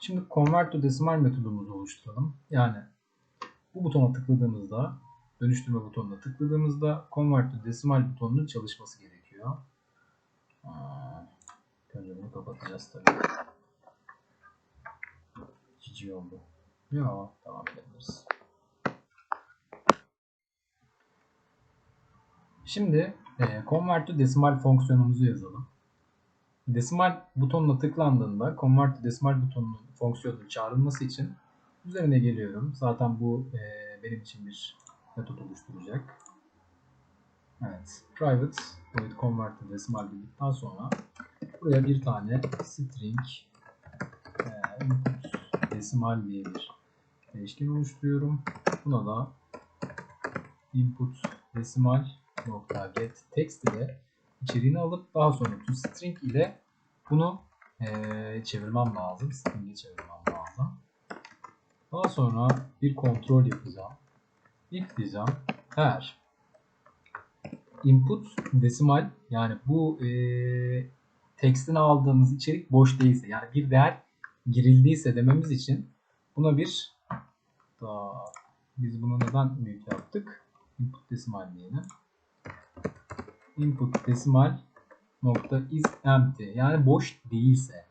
Şimdi convert to decimal metodumuzu oluşturalım. Yani bu butona tıkladığımızda dönüştürme butonuna tıkladığımızda convert to decimal butonunun çalışması gerekiyor. Önce bunu kapatacağız tabii. Cici oldu. Ya devam edebiliriz. Şimdi e, convert to decimal fonksiyonumuzu yazalım. Desimal butonuna tıklandığında convert to decimal butonunun fonksiyonunun çağrılması için üzerine geliyorum. Zaten bu e, benim için bir metot oluşturacak. Evet. Private void convert to decimal dedikten sonra buraya bir tane string e, input decimal diye bir değişken oluşturuyorum. Buna da input decimal nokta get text ile içeriğini alıp daha sonra toString ile bunu e, çevirmem lazım. String'e çevirmem lazım. Daha sonra bir kontrol yapacağım. If diyeceğim. Eğer input desimal yani bu e, text'ini aldığımız içerik boş değilse yani bir değer girildiyse dememiz için buna bir daha biz bunu neden büyük yaptık? Input desimal diyelim. Input desimal nokta is empty yani boş değilse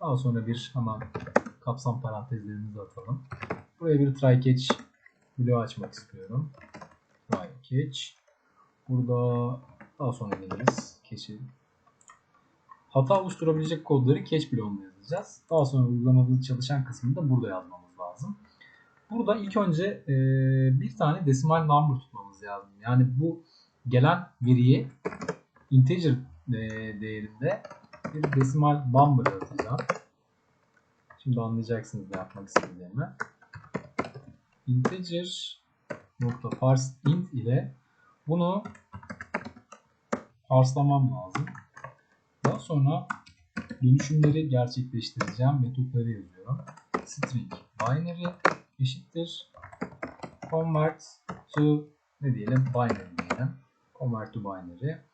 daha sonra bir hemen kapsam parantezlerimizi atalım. Buraya bir try catch bloğu açmak istiyorum. Try catch. Burada daha sonra geliriz. Catch'i hata oluşturabilecek kodları catch bloğuna yazacağız. Daha sonra uygulamamızın çalışan kısmını da burada yazmamız lazım. Burada ilk önce e, bir tane decimal number tutmamız lazım. Yani bu gelen veriyi integer değerinde bir decimal number atacağım. Şimdi anlayacaksınız ne yapmak istediğimi. Integer nokta parse int ile bunu parselamam lazım. Daha sonra dönüşümleri gerçekleştireceğim metotları yazıyorum. String binary eşittir convert to ne diyelim binary diyelim. Convert to binary.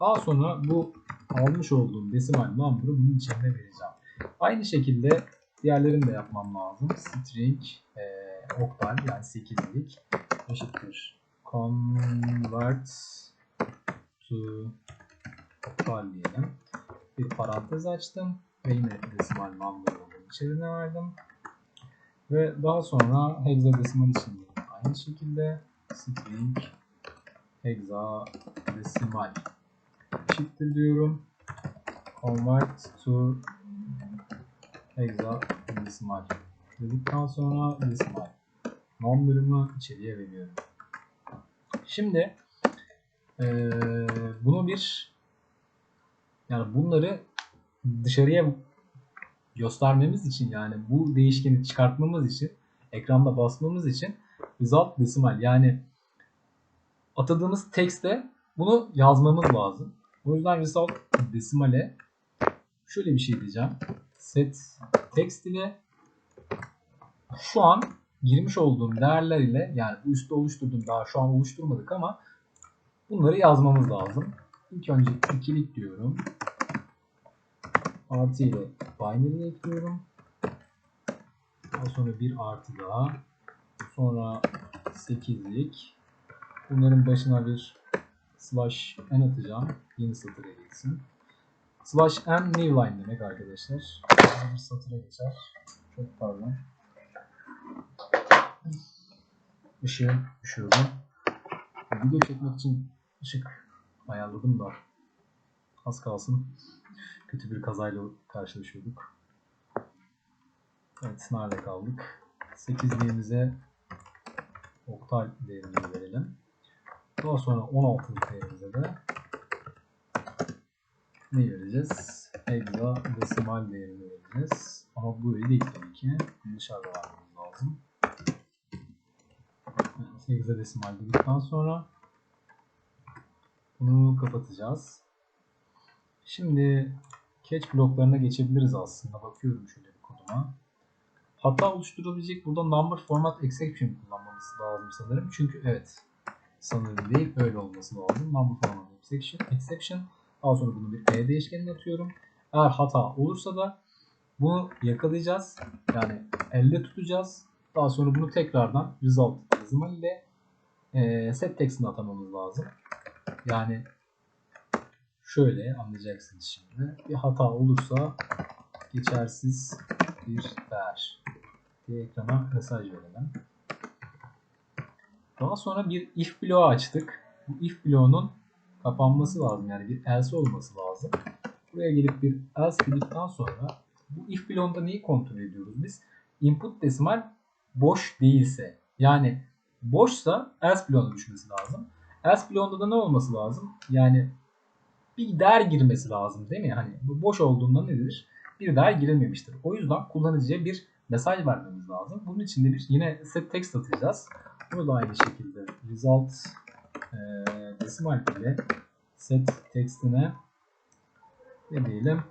Daha sonra bu almış olduğum decimal number'ı bunun içine vereceğim. Aynı şekilde diğerlerini de yapmam lazım. String e, oktal yani 8'lik eşittir convert to oktal diyelim. Bir parantez açtım ve yine decimal number'ı bunun içerisine verdim. Ve daha sonra hexadesimal için aynı şekilde string hexadesimal eşittir diyorum. Convert to hexadesimal dedikten sonra decimal number'ımı içeriye veriyorum. Şimdi ee, bunu bir yani bunları dışarıya göstermemiz için yani bu değişkeni çıkartmamız için ekranda basmamız için result decimal yani atadığımız tekste bunu yazmamız lazım. O yüzden result desimale şöyle bir şey diyeceğim. Set text ile şu an girmiş olduğum değerler ile yani üstte oluşturduğum daha şu an oluşturmadık ama bunları yazmamız lazım. İlk önce ikilik diyorum. Artı ile binary ekliyorum. Daha sonra bir artı daha. Sonra 8'lik. Bunların başına bir slash n atacağım. Yeni satıra geçsin. Slash n new line demek arkadaşlar. Bir satıra geçer. Çok pardon. Işığı düşürdüm. Video çekmek için ışık ayarladım da az kalsın kötü bir kazayla karşılaşıyorduk. Evet nerede kaldık? 8'liğimize oktal değerini verelim. Daha sonra 16. değerimize de ne vereceğiz? Hexadesimal değerini vereceğiz. Ama burayı değil tabii ki. Dışarıda vermemiz lazım. Evet, hexadesimal dedikten sonra bunu kapatacağız. Şimdi catch bloklarına geçebiliriz aslında. Bakıyorum şöyle bir koduma. Hata oluşturabilecek burada number format exception kullanmamız lazım sanırım. Çünkü evet sanırım değil öyle olması lazım. Number format exception. exception. Daha sonra bunu bir e değişkenine atıyorum. Eğer hata olursa da Bunu yakalayacağız. Yani elde tutacağız. Daha sonra bunu tekrardan result yazımı ile e, set text'ine atamamız lazım. Yani şöyle anlayacaksınız şimdi. Bir hata olursa geçersiz bir değer diye ekrana mesaj verelim. Daha sonra bir if bloğu açtık. Bu if bloğunun kapanması lazım. Yani bir else olması lazım. Buraya gelip bir else dedikten sonra bu if bloğunda neyi kontrol ediyoruz biz? Input desimal boş değilse yani boşsa else bloğuna düşmesi lazım. Else bloğunda da ne olması lazım? Yani bir değer girmesi lazım değil mi? Hani bu boş olduğunda nedir? Bir değer girilmemiştir. O yüzden kullanıcıya bir mesaj vermemiz lazım. Bunun için de bir yine set text atacağız. Bunu da aynı şekilde result e, decimal ile set textine ne diyelim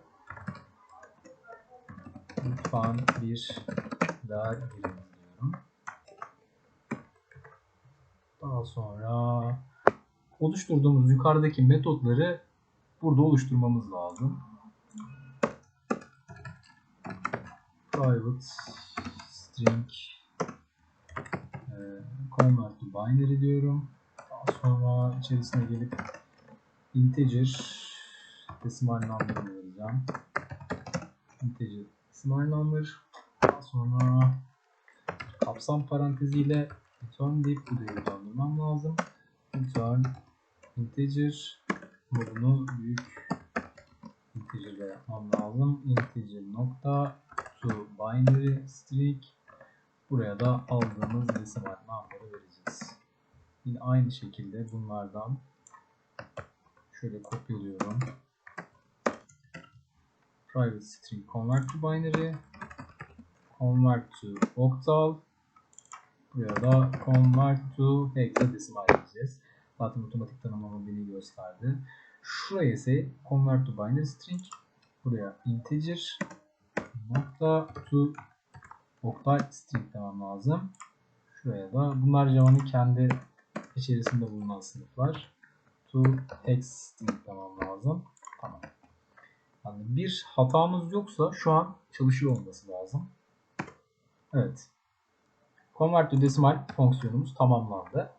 lütfen bir değer girin diyorum. Daha sonra oluşturduğumuz yukarıdaki metotları burada oluşturmamız lazım. Private string convert to binary diyorum. Daha sonra içerisine gelip integer decimal number vereceğim. Integer decimal number. Daha sonra kapsam paranteziyle return deyip bu değeri döndürmem lazım. Return integer modunu büyük integer ile yapmam lazım. Integer nokta to binary string buraya da aldığımız decimal number'ı vereceğiz. Yine aynı şekilde bunlardan şöyle kopyalıyorum. Private string convert to binary convert to octal buraya da convert to hexadecimal diyeceğiz. Zaten otomatik tanımlama beni gösterdi. Şuraya ise convert to binary string buraya integer nokta to octal string demem lazım. Şuraya da bunlar Java'nın kendi içerisinde bulunan sınıflar. To text string demem lazım. Tamam. Yani bir hatamız yoksa şu an çalışıyor olması lazım. Evet. Convert to decimal fonksiyonumuz tamamlandı.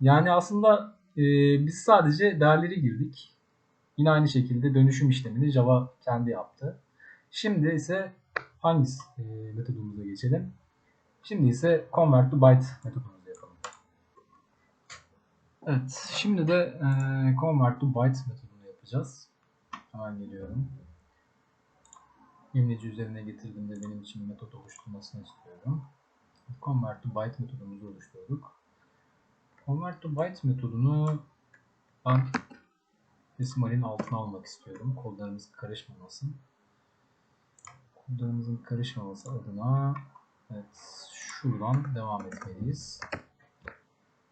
Yani aslında e, biz sadece değerleri girdik. Yine aynı şekilde dönüşüm işlemini Java kendi yaptı. Şimdi ise hangi e, metodumuza geçelim? Şimdi ise convert to byte metodumuzu yapalım. Evet, şimdi de e, convert to byte metodunu yapacağız. Hemen geliyorum. İmleci üzerine getirdiğimde benim için metot oluşturmasını istiyorum. Convert to byte metodumuzu oluşturduk. Convert to byte metodunu ben decimalin altına almak istiyorum. Kodlarımız karışmamasın. Kodlarımızın karışmaması adına evet, şuradan devam etmeliyiz.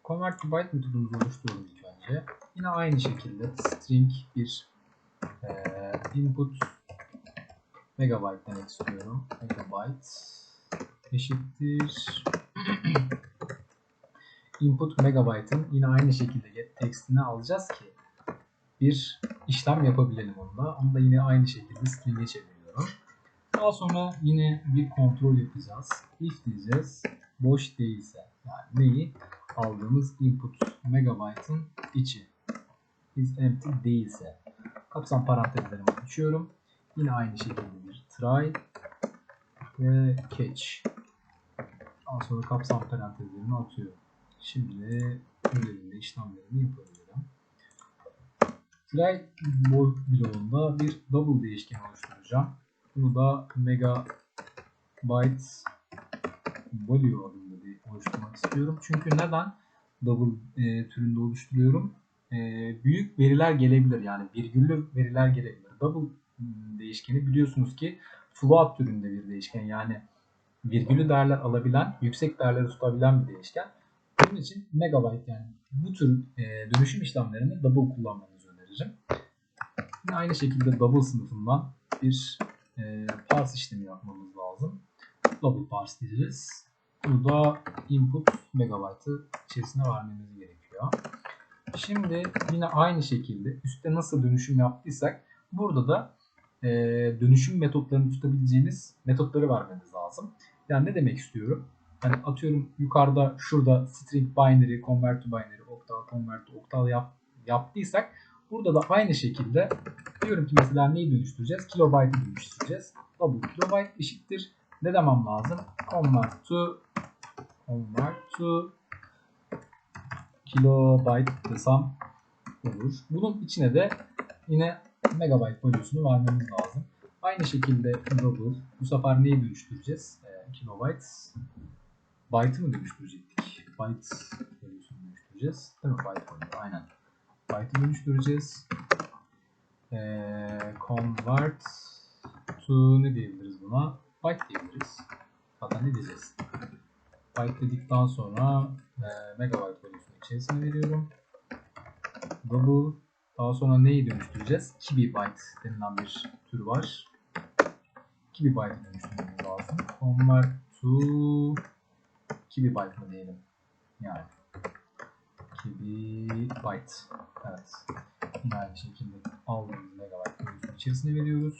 Convert to byte metodumuzu oluşturalım ilk önce. Yine aynı şekilde string bir e, input megabyte demek istiyorum. Megabyte eşittir input megabyte'ın yine aynı şekilde get text'ini alacağız ki bir işlem yapabilelim onunla. Onu da yine aynı şekilde string'e çeviriyorum. Daha sonra yine bir kontrol yapacağız. If diyeceğiz. Boş değilse yani neyi? Aldığımız input megabyte'ın içi. Is empty değilse. Kapsam parantezlerimi açıyorum. Yine aynı şekilde bir try ve catch. Daha sonra kapsam parantezlerimi atıyorum. Şimdi üzerinde işlemlerimi yapabilirim. Try bloğunda bir double değişken oluşturacağım. Bunu da megabyte value adında bir oluşturmak istiyorum. Çünkü neden double e, türünde oluşturuyorum? E, büyük veriler gelebilir. Yani virgüllü veriler gelebilir. Double değişkeni biliyorsunuz ki float türünde bir değişken. Yani virgülü değerler alabilen, yüksek değerleri tutabilen bir değişken. Bunun için megabyte yani bu tür e, dönüşüm işlemlerini double kullanmanızı öneririm. Yine aynı şekilde double sınıfından bir e, parse işlemi yapmamız lazım. Double parse diyeceğiz. Burada input megabyte'ı içerisine vermemiz gerekiyor. Şimdi yine aynı şekilde üstte nasıl dönüşüm yaptıysak burada da e, dönüşüm metotlarını tutabileceğimiz metotları vermemiz lazım. Yani ne demek istiyorum? Hani atıyorum yukarıda şurada string binary, convert to binary, octal, convert to octal yap, yaptıysak burada da aynı şekilde diyorum ki mesela neyi dönüştüreceğiz? Kilobyte'ı dönüştüreceğiz. Double kilobyte eşittir. Ne demem lazım? Convert to convert to kilobyte desem olur. Bunun içine de yine megabyte value'sunu vermemiz lazım. Aynı şekilde double. Bu sefer neyi dönüştüreceğiz? E, kilobyte. Byte'ı mı dönüştürecektik? Byte value'sunu dönüştüreceğiz. Değil mi? Byte value. Aynen. Byte'ı dönüştüreceğiz. E, convert to ne diyebiliriz buna? Byte diyebiliriz. Hatta ne diyeceğiz? Byte dedikten sonra e, megabyte value'sunu içerisine veriyorum. Double daha sonra neyi dönüştüreceğiz? Kibibyte denilen bir tür var. Kibibyte'ı dönüştürmemiz lazım. Convert to Kibibyte mı diyelim? Yani Kibibyte. Evet. Yine aynı şekilde aldığımız megabyte bölüsünün içerisine veriyoruz.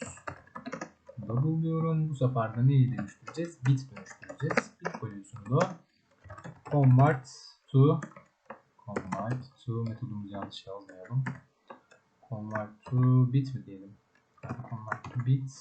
Double diyorum. Bu sefer de neyi dönüştüreceğiz? Bit dönüştüreceğiz. Bit bölüsünü da convert to convert to metodumuzu yanlış yazmayalım. Convert to bit mi diyelim? Convert to bit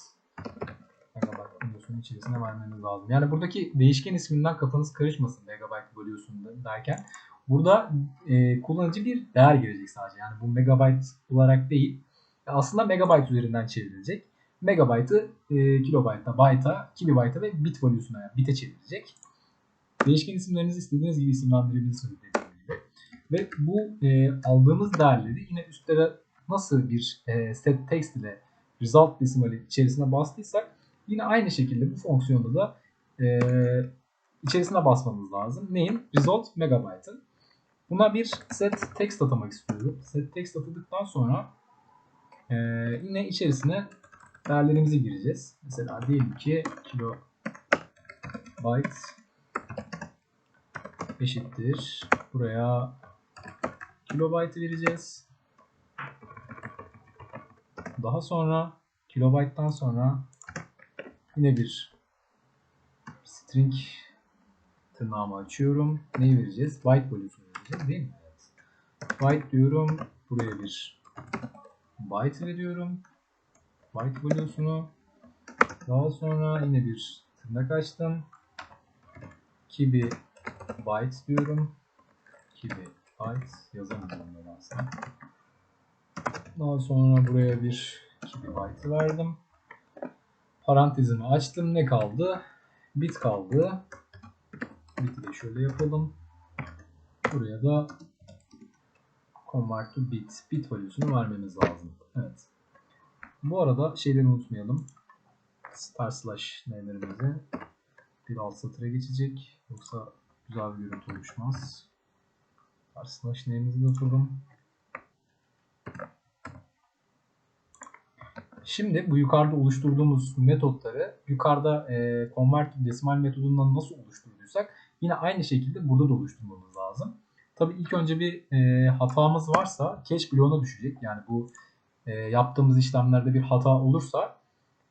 megabyte bölüsünün içerisine vermemiz lazım. Yani buradaki değişken isminden kafanız karışmasın megabyte bölüsünde derken. Burada e, kullanıcı bir değer girecek sadece. Yani bu megabyte olarak değil. Aslında megabyte üzerinden çevrilecek. Megabyte'ı e, kilobyte'a, byte'a, kilobyte'a ve bit value'suna yani bite çevirecek. Değişken isimlerinizi istediğiniz gibi isimlendirebilirsiniz dediğim gibi. Ve bu e, aldığımız değerleri yine üstlere nasıl bir e, set text ile result desimali içerisine bastıysak yine aynı şekilde bu fonksiyonda da e, içerisine basmamız lazım. Neyin? Result megabyte'ın. Buna bir set text atamak istiyorum. Set text atadıktan sonra e, yine içerisine değerlerimizi gireceğiz. Mesela diyelim ki kilobyte eşittir. Buraya kilobyte vereceğiz. Daha sonra kilobyte'dan sonra yine bir string tırnağımı açıyorum. Neyi vereceğiz? Byte bölüsünü değil mi? Byte diyorum. Buraya bir byte veriyorum. Byte bölüsünü. Daha sonra yine bir tırnak açtım. Kibi byte diyorum. Kibi byte yazamıyorum ben aslında. Daha sonra buraya bir kibi byte verdim. Parantezimi açtım. Ne kaldı? Bit kaldı. Bit'i de şöyle yapalım. Buraya da convert to bit. Bit value'sunu vermemiz lazım. Evet. Bu arada şeyleri unutmayalım. Star slash name'lerimizi bir alt satıra geçecek. Yoksa güzel bir görüntü oluşmaz. Star slash name'imizi de. Şimdi bu yukarıda oluşturduğumuz metotları yukarıda e, convert to decimal metodundan nasıl oluşturduysak yine aynı şekilde burada da oluşturmamız. Tabi ilk önce bir e, hatamız varsa cache bloğuna düşecek. Yani bu e, yaptığımız işlemlerde bir hata olursa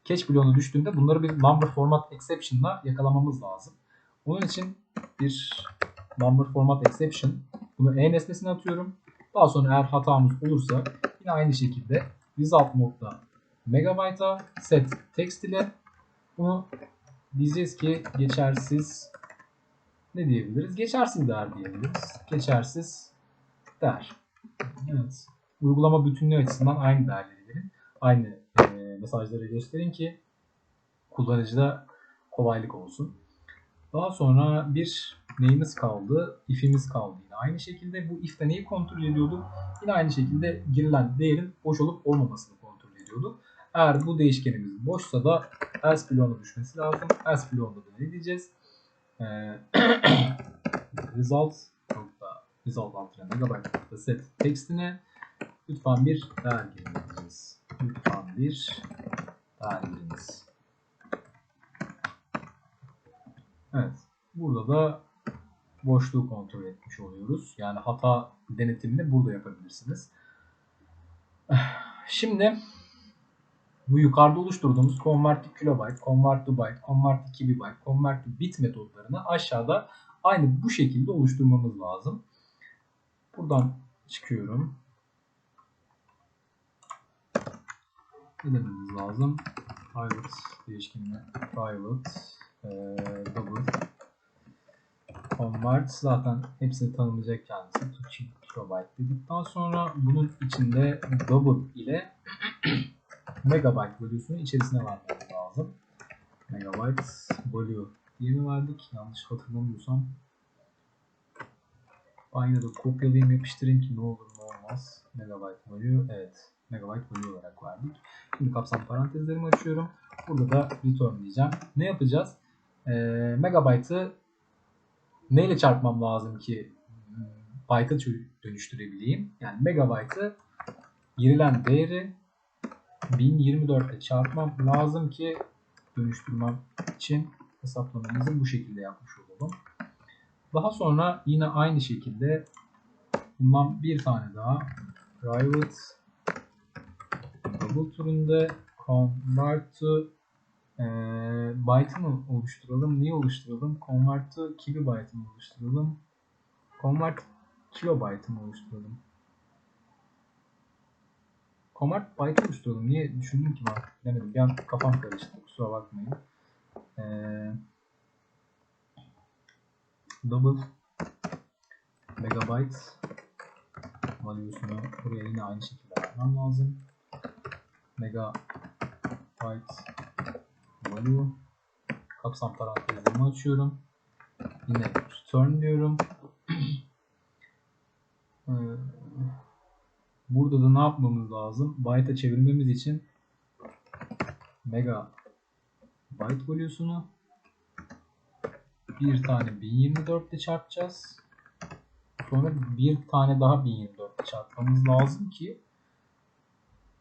cache bloğuna düştüğünde bunları bir number format exception'la yakalamamız lazım. Onun için bir number format exception bunu e nesnesine atıyorum. Daha sonra eğer hatamız olursa yine aynı şekilde result nokta megabyte'a set text ile bunu diyeceğiz ki geçersiz ne diyebiliriz? Geçersiz değer diyebiliriz. Geçersiz değer. Evet. Uygulama bütünlüğü açısından aynı değerleri verin. Aynı e, mesajları gösterin ki kullanıcıda kolaylık olsun. Daha sonra bir neyimiz kaldı? If'imiz kaldı yine. Aynı şekilde bu if'te neyi kontrol ediyorduk? Yine aynı şekilde girilen değerin boş olup olmamasını kontrol ediyorduk. Eğer bu değişkenimiz boşsa da else bloğuna düşmesi lazım. Else bloğunda da ne diyeceğiz? Ee, result nokta result altına megabyte set textine lütfen bir değer girin diyeceğiz. Lütfen bir değer giriniz. Evet. Burada da boşluğu kontrol etmiş oluyoruz. Yani hata denetimini burada yapabilirsiniz. Şimdi bu yukarıda oluşturduğumuz convert to kilobyte, convert to byte, convert to kibibyte, convert to bit metodlarını aşağıda aynı bu şekilde oluşturmamız lazım. Buradan çıkıyorum. Ne dememiz lazım? Private değişkenine private e, double convert zaten hepsini tanımlayacak kendisi. To kilobyte dedikten sonra bunun içinde double ile megabyte bölüsünü içerisine vermemiz lazım. Megabyte bölü diye mi verdik? Yanlış hatırlamıyorsam. Aynı da kopyalayayım yapıştırayım ki ne olur ne olmaz. Megabyte bölü evet. Megabyte bölü olarak verdik. Şimdi kapsam parantezlerimi açıyorum. Burada da return diyeceğim. Ne yapacağız? Ee, megabyte'ı neyle çarpmam lazım ki hmm, byte'a dönüştürebileyim? Yani megabyte'ı girilen değeri 1024 ile çarpmam lazım ki dönüştürmem için hesaplamamızı bu şekilde yapmış olalım. Daha sonra yine aynı şekilde bundan bir tane daha private double türünde convert to e, byte oluşturalım? Niye oluşturalım? Convert to kilobyte oluşturalım? Convert kilobyte mı oluşturalım? Convert byte oluşturalım. Niye düşündüm ki ben? Demedim. Bir an kafam karıştı. Kusura bakmayın. Ee, double megabyte value'sunu buraya yine aynı şekilde vermem lazım. Megabyte value kapsam parantezlerimi açıyorum. Yine return diyorum. Ee, Burada da ne yapmamız lazım? Byte'a çevirmemiz için mega byte value'sunu bir tane 1024 ile çarpacağız. Sonra bir tane daha 1024 ile çarpmamız lazım ki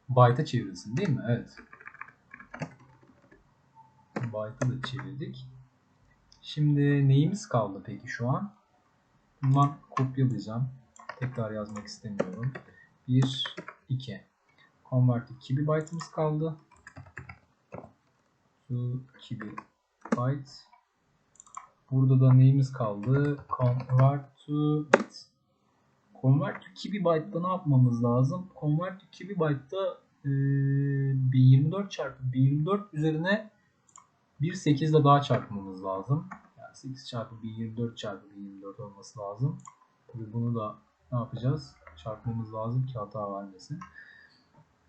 byte'a çevirsin değil mi? Evet. Byte'ı da çevirdik. Şimdi neyimiz kaldı peki şu an? Bundan kopyalayacağım. Tekrar yazmak istemiyorum. 1, 2. Convert 2 byte'ımız kaldı. Şu 2 byte. Burada da neyimiz kaldı? Convert to bit. Convert to 2 byte'da ne yapmamız lazım? Convert to 2 byte'da e, 1024 çarpı 1024 üzerine bir 8 ile daha çarpmamız lazım. Yani 8 çarpı 1024 çarpı 1024 olması lazım. Tabii bunu da ne yapacağız? Çarpmamız lazım ki hata vermesin.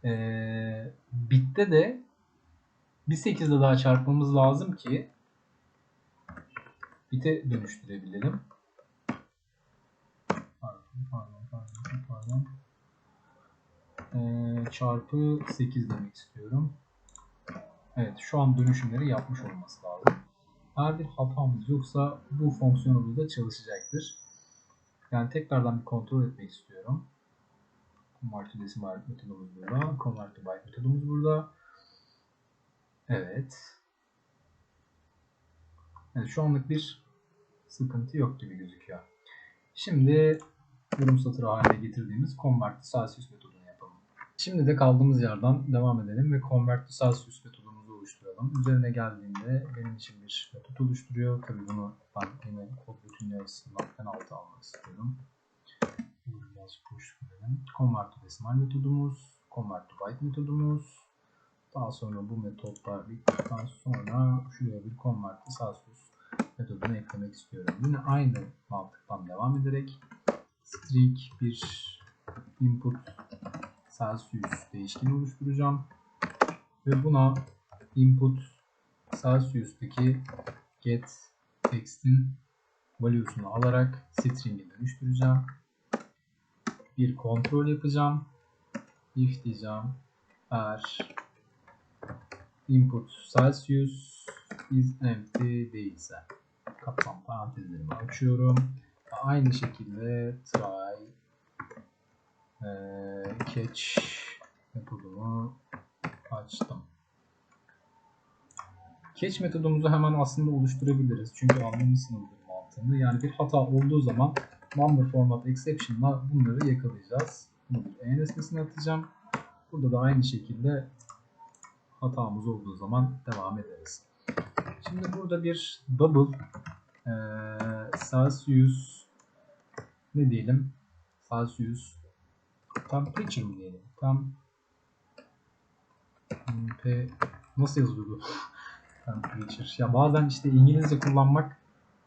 Ee, bitte de bir 8 ile daha çarpmamız lazım ki bite dönüştürebilelim. Pardon, pardon, pardon, pardon. Ee, çarpı 8 demek istiyorum. Evet, şu an dönüşümleri yapmış olması lazım. Eğer bir hatamız yoksa bu fonksiyonumuz da çalışacaktır. Yani tekrardan bir kontrol etmek istiyorum. Convert to decimal metodumuz burada. Convert to byte metodumuz burada. Evet. Evet şu anlık bir sıkıntı yok gibi gözüküyor. Şimdi yorum satırı haline getirdiğimiz Convert to Celsius metodunu yapalım. Şimdi de kaldığımız yerden devam edelim ve Convert to Celsius metodumuzu oluşturalım. Üzerine geldiğinde benim için bir metot oluşturuyor. Tabii bunu ben yine kod bütünlüğü açısından en alta almak istiyorum. Biraz boşluk verelim. Convert to Decimal metodumuz, Convert to Byte metodumuz. Daha sonra bu metotlar bittikten sonra şuraya bir Convert to Celsius metodunu eklemek istiyorum. Yine aynı mantıktan devam ederek string bir input Celsius değişkeni oluşturacağım. Ve buna input Celsius'taki get text'in value'sunu alarak string'e dönüştüreceğim. Bir kontrol yapacağım. If diyeceğim. Eğer input Celsius is empty değilse kapsam parantezlerimi açıyorum. Aynı şekilde try catch metodumu açtım. Catch metodumuzu hemen aslında oluşturabiliriz. Çünkü anlamışsınızdır mantığını. Yani bir hata olduğu zaman number format exception'la bunları yakalayacağız. Bunu bir e nesnesine atacağım. Burada da aynı şekilde Hatamız olduğu zaman devam ederiz. Şimdi burada bir double eee Celsius ne diyelim? Celsius temperature mı diyelim? Tam P nasıl yazılıyordu? temperature. Ya bazen işte İngilizce kullanmak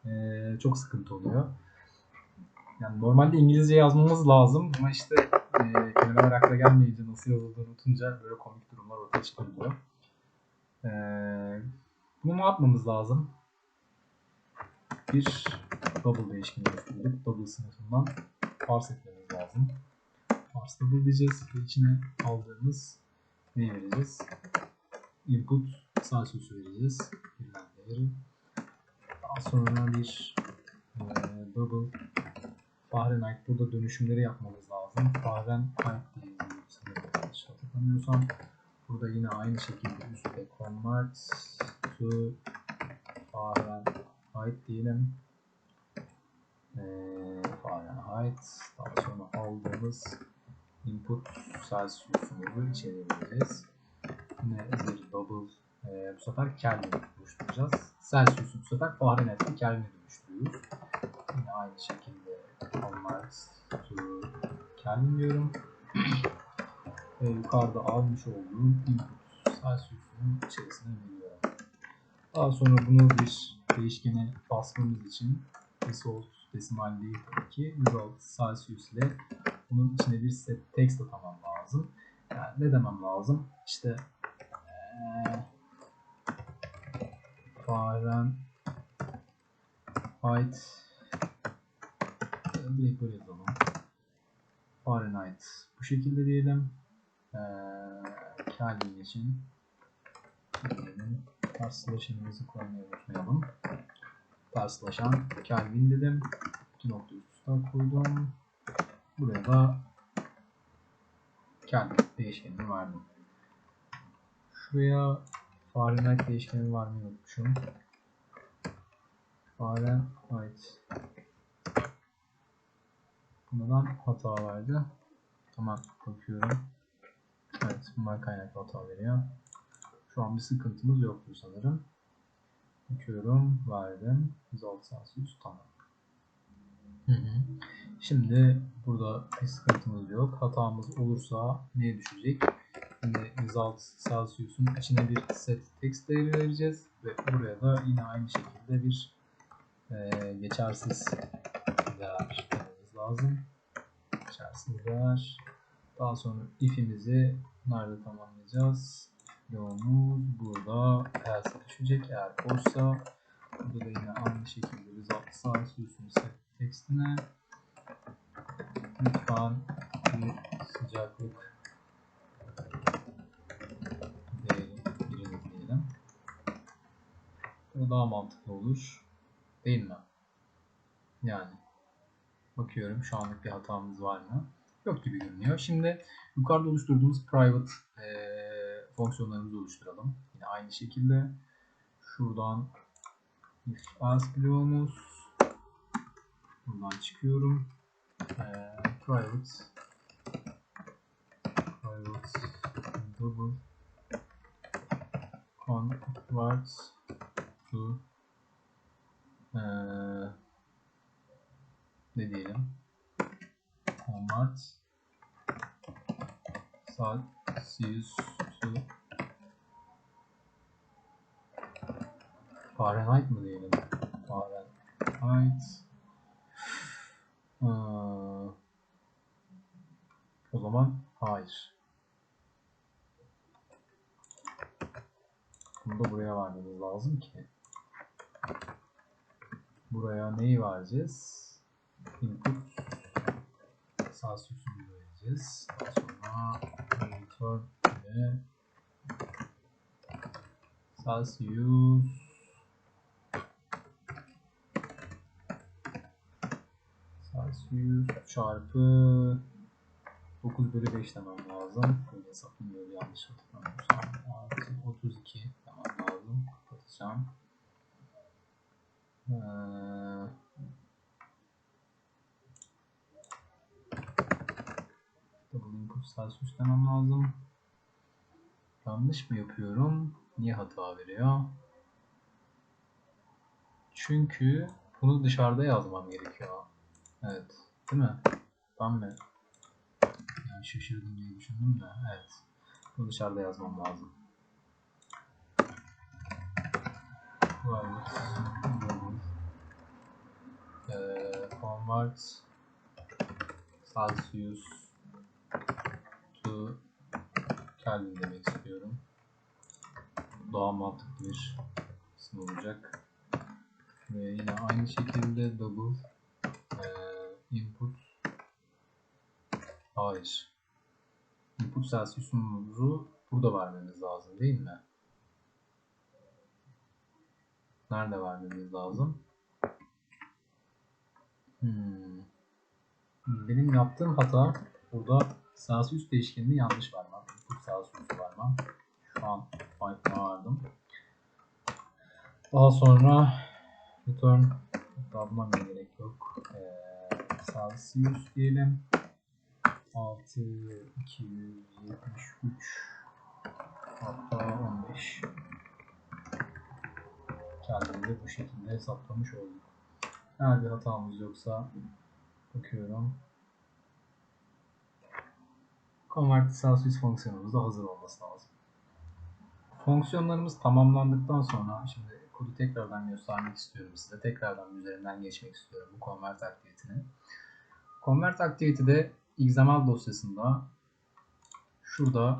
eee, çok sıkıntı oluyor. Yani normalde İngilizce yazmamız lazım ama işte eee kelimeler akla gelmeyince nasıl yazıldığını unutunca böyle komik durumlar ortaya çıkabiliyor. Eee bunu ne yapmamız lazım? Bir double değişkeni oluşturduk. Double sınıfından parse etmemiz lazım. Parse double diyeceğiz ve içine aldığımız neyi vereceğiz? Input Celsius'u vereceğiz. Verilen değeri. Daha sonra bir e, double Fahrenheit burada dönüşümleri yapmamız lazım. Fahrenheit diye yanlış hatırlamıyorsam. Burada yine aynı şekilde üstte convert to Fahrenheit diyelim. Ee, Fahrenheit. Daha sonra aldığımız input Celsius'umuzu içeri vereceğiz. Bir double e, bu sefer Kelvin oluşturacağız. Celsius'u bu sefer Fahrenheit'e Kelvin'e dönüştürüyoruz. Yine aynı şekilde convert to Kelvin diyorum. Ve yukarıda almış olduğum input Celsius'un içerisine veriyorum. Daha sonra bunu bir değişkene basmamız için result desimal değil tabii ki result Celsius ile bunun içine bir set text atamam lazım. Yani ne demem lazım? İşte eee Fahrenheit direkt böyle yazalım. Fahrenheit bu şekilde diyelim. Ee, Kelvin için diyelim. Terslaşanımızı koymayı unutmayalım. Terslaşan Kelvin dedim. İki nokta üst üste koydum. Buraya da Kelvin değişkenini verdim. Şuraya Fahrenheit değişkenini vermeyi unutmuşum. Fahrenheit Bundan hata verdi. Tamam bakıyorum. Evet bundan kaynaklı hata veriyor. Şu an bir sıkıntımız yoktu sanırım. Bakıyorum verdim. 106 Celsius tamam. Hı. Şimdi burada bir sıkıntımız yok. Hatamız olursa neye düşecek? Şimdi 106 Celsius'un içine bir set text değeri vereceğiz ve buraya da yine aynı şekilde bir e, geçersiz değer vermemiz lazım. Geçersiz değer. Daha sonra if'imizi nerede tamamlayacağız? Bloğumuz burada else düşecek. Eğer boşsa burada da yine aynı şekilde biz sağ süsün set tekstine lütfen bir sıcaklık değeri birini diyelim. Bu daha mantıklı olur. Değil mi? Yani bakıyorum şu anlık bir hatamız var mı? Yok gibi görünüyor. Şimdi yukarıda oluşturduğumuz private e, fonksiyonlarımızı oluşturalım. Yine aynı şekilde şuradan if else bloğumuz buradan çıkıyorum. E, private private double convert to e, ne diyelim Celsius to Fahrenheit mı diyelim? Fahrenheit ee, o zaman hayır. Bunu da buraya vermemiz lazım ki. Buraya neyi vereceğiz? Input Celsius'u vereceğiz. Sonra return ile Celsius Celsius çarpı 9 bölü 5 demem lazım. Böyle hesaplamıyorum yanlış hatırlamıyorsam. Artı 32 demem lazım. Kapatacağım. Ee, double input Celsius demem lazım. Yanlış mı yapıyorum? Niye hata veriyor? Çünkü bunu dışarıda yazmam gerekiyor. Evet. Değil mi? Ben mi? Yani şaşırdım diye düşündüm de. Evet. Bunu dışarıda yazmam lazım. Private global eee, convert Celsius to Kelvin demek istiyorum. Daha mantıklı bir isim olacak. Ve yine aynı şekilde double eee, input hayır input Celsius'umuzu burada vermemiz lazım değil mi? Nerede vermemiz lazım? Hmm. Benim yaptığım hata burada Celsius değişkenini yanlış vermem. Input Celsius'u vermem. Şu an fight'ına vardım. Daha sonra return bile gerek yok. Ee, Celsius diyelim. 6 273 hatta 15 kendimizi bu şekilde hesaplamış olduk. Eğer bir hatamız yoksa bakıyorum. Convert Celsius fonksiyonumuz da hazır olması lazım. Fonksiyonlarımız tamamlandıktan sonra şimdi kodu tekrardan göstermek istiyorum size. Tekrardan üzerinden geçmek istiyorum bu convert aktivitini. Convert aktivitede XML dosyasında şurada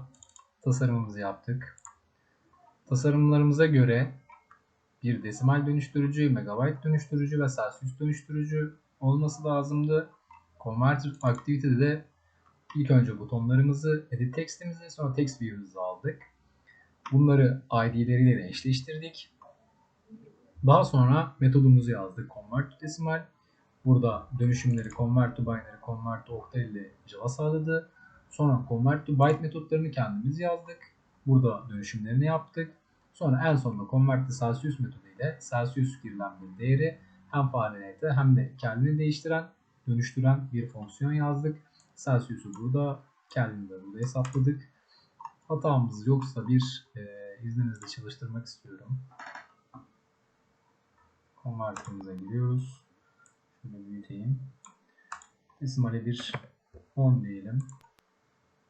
tasarımımızı yaptık. Tasarımlarımıza göre bir desimal dönüştürücü, megabyte dönüştürücü ve Celsius dönüştürücü olması lazımdı. Converter Activity'de de ilk önce butonlarımızı, edit textimizi, sonra text view'imizi aldık. Bunları ID'leriyle eşleştirdik. Daha sonra metodumuzu yazdık. Convert to decimal. Burada dönüşümleri convert to binary, convert to octal ile Java sağladı. Sonra convert to byte metotlarını kendimiz yazdık. Burada dönüşümlerini yaptık. Sonra en sonunda convert Celsius metodu ile Celsius girilen bir değeri hem Fahrenheit'e hem de Kelvin'i değiştiren, dönüştüren bir fonksiyon yazdık. Celsius'u burada, Kelvin'i de burada hesapladık. Hatamız yoksa bir e, izninizle çalıştırmak istiyorum. Convert'imize giriyoruz. Şöyle büyüteyim. Desimale bir 10 diyelim.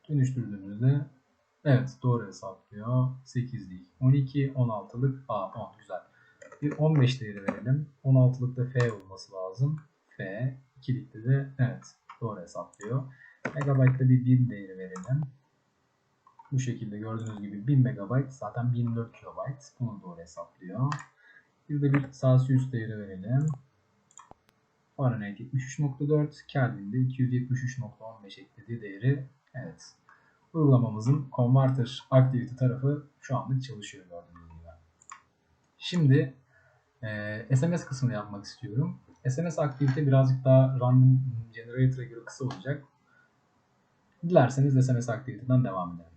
Dönüştürdüğümüzde Evet doğru hesaplıyor. 8 değil. 12, 16'lık A 10 güzel. Bir 15 değeri verelim. 16'lıkta F olması lazım. F. 2'likte de evet doğru hesaplıyor. Megabyte'da bir 1000 değeri verelim. Bu şekilde gördüğünüz gibi 1000 megabyte zaten 1004 kilobyte. Bunu doğru hesaplıyor. Bir de bir Celsius değeri verelim. Fahrenheit 73.4, Kelvin'de 273.15 eklediği değeri evet uygulamamızın converter activity tarafı şu anlık çalışıyor gördüğünüz gibi. Şimdi e, SMS kısmını yapmak istiyorum. SMS aktivite birazcık daha random generator'a göre kısa olacak. Dilerseniz SMS aktiviteden devam edelim.